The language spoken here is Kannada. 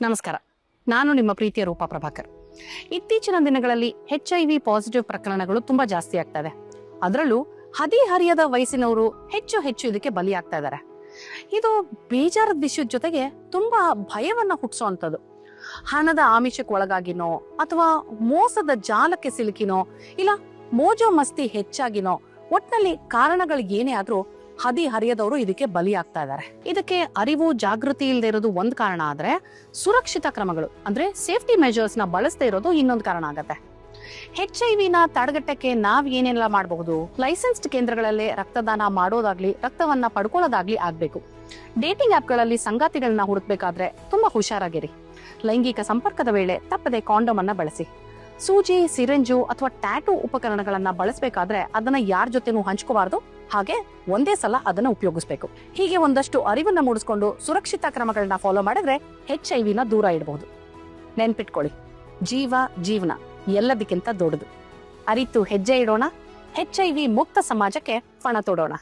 ನಮಸ್ಕಾರ. ನಾನು ನಿಮ್ಮ ಪ್ರೀತಿಯ ರೂಪಾ ಪ್ರಭಾಕರ್. ಇತ್ತೀಚಿನ ದಿನಗಳಲ್ಲಿ ಹೆಚ್ ಐ ವಿ ಪಾಸಿಟಿವ್ ಪ್ರಕರಣಗಳು ತುಂಬಾ ಜಾಸ್ತಿ ಆಗ್ತಾ ಇದೆ ಅದರಲ್ಲೂ ಹದಿಹರಿಯದ ವಯಸ್ಸಿನವರು ಹೆಚ್ಚು ಹೆಚ್ಚು ಇದಕ್ಕೆ ಬಲಿಯಾಗ್ತಾ ಇದ್ದಾರೆ. ಇದು ಬೇಜಾರದ ವಿಷಯದ ಜೊತೆಗೆ ತುಂಬಾ ಭಯವನ್ನ ಹುಟ್ಟಿಸುವಂಥದ್ದು. ಹಣದ ಆಮಿಷಕ್ಕೆ ಒಳಗಾಗಿನೋ ಅಥವಾ ಮೋಸದ ಜಾಲಕ್ಕೆ ಸಿಲುಕಿನೋ ಇಲ್ಲ ಮೋಜೋ ಮಸ್ತಿ ಹೆಚ್ಚಾಗಿನೋ ಒಟ್ನಲ್ಲಿ ಕಾರಣಗಳು ಏನೇ ಆದ್ರೂ ಹದಿಹರಿಯದವರು ಇದಕ್ಕೆ ಬಲಿಯಾಗ್ತಾ ಇದ್ದಾರೆ. ಇದಕ್ಕೆ ಅರಿವು, ಜಾಗೃತಿ ಇಲ್ಲದೆ ಇರೋದು ಒಂದ್ ಕಾರಣ ಆದ್ರೆ ಸುರಕ್ಷಿತ ಕ್ರಮಗಳು, ಅಂದ್ರೆ ಸೇಫ್ಟಿ ಮೆಜರ್ಸ್ನ ಬಳಸದೇ ಇರೋದು ಇನ್ನೊಂದು ಕಾರಣ ಆಗತ್ತೆ. ಹೆಚ್ ಐ ವಿನ ತಡೆಗಟ್ಟಕ್ಕೆ ನಾವ್ ಏನೆಲ್ಲ ಮಾಡಬಹುದು? ಲೈಸೆನ್ಸ್ಡ್ ಕೇಂದ್ರಗಳಲ್ಲಿ ರಕ್ತದಾನ ಮಾಡೋದಾಗ್ಲಿ, ರಕ್ತವನ್ನ ಪಡ್ಕೊಳ್ಳೋದಾಗ್ಲಿ ಆಗ್ಬೇಕು. ಡೇಟಿಂಗ್ ಆಪ್ಗಳಲ್ಲಿ ಸಂಗಾತಿಗಳನ್ನ ಹುಡುಕ್ಬೇಕಾದ್ರೆ ತುಂಬಾ ಹುಷಾರಾಗಿರಿ. ಲೈಂಗಿಕ ಸಂಪರ್ಕದ ವೇಳೆ ತಪ್ಪದೆ ಕಾಂಡೋಮ್ ಅನ್ನ ಬಳಸಿ. ಸೂಜಿ, ಸಿರಿಂಜು ಅಥವಾ ಟ್ಯಾಟೂ ಉಪಕರಣಗಳನ್ನ ಬಳಸಬೇಕಾದ್ರೆ ಅದನ್ನ ಯಾರ ಜೊತೆನೂ ಹಂಚ್ಕೋಬಾರ್ದು. ಹಾಗೆ ಒಂದೇ ಸಲ ಅದನ್ನ ಉಪಯೋಗಿಸಬೇಕು. ಹೀಗೆ ಒಂದಷ್ಟು ಅರಿವನ್ನ ಮೂಡಿಸ್ಕೊಂಡು ಸುರಕ್ಷಿತ ಕ್ರಮಗಳನ್ನ ಫಾಲೋ ಮಾಡಿದ್ರೆ ಹೆಚ್ ಐ ವಿನ ದೂರ ಇಡಬಹುದು ನೆನ್ಪಿಟ್ಕೊಳ್ಳಿ. ಜೀವ, ಜೀವನ ಎಲ್ಲದಕ್ಕಿಂತ ದೊಡ್ಡದು. ಅರಿತು ಹೆಜ್ಜೆ ಇಡೋಣ. ಹೆಚ್ ಐ ವಿ ಮುಕ್ತ ಸಮಾಜಕ್ಕೆ ಪಣ ತೊಡೋಣ.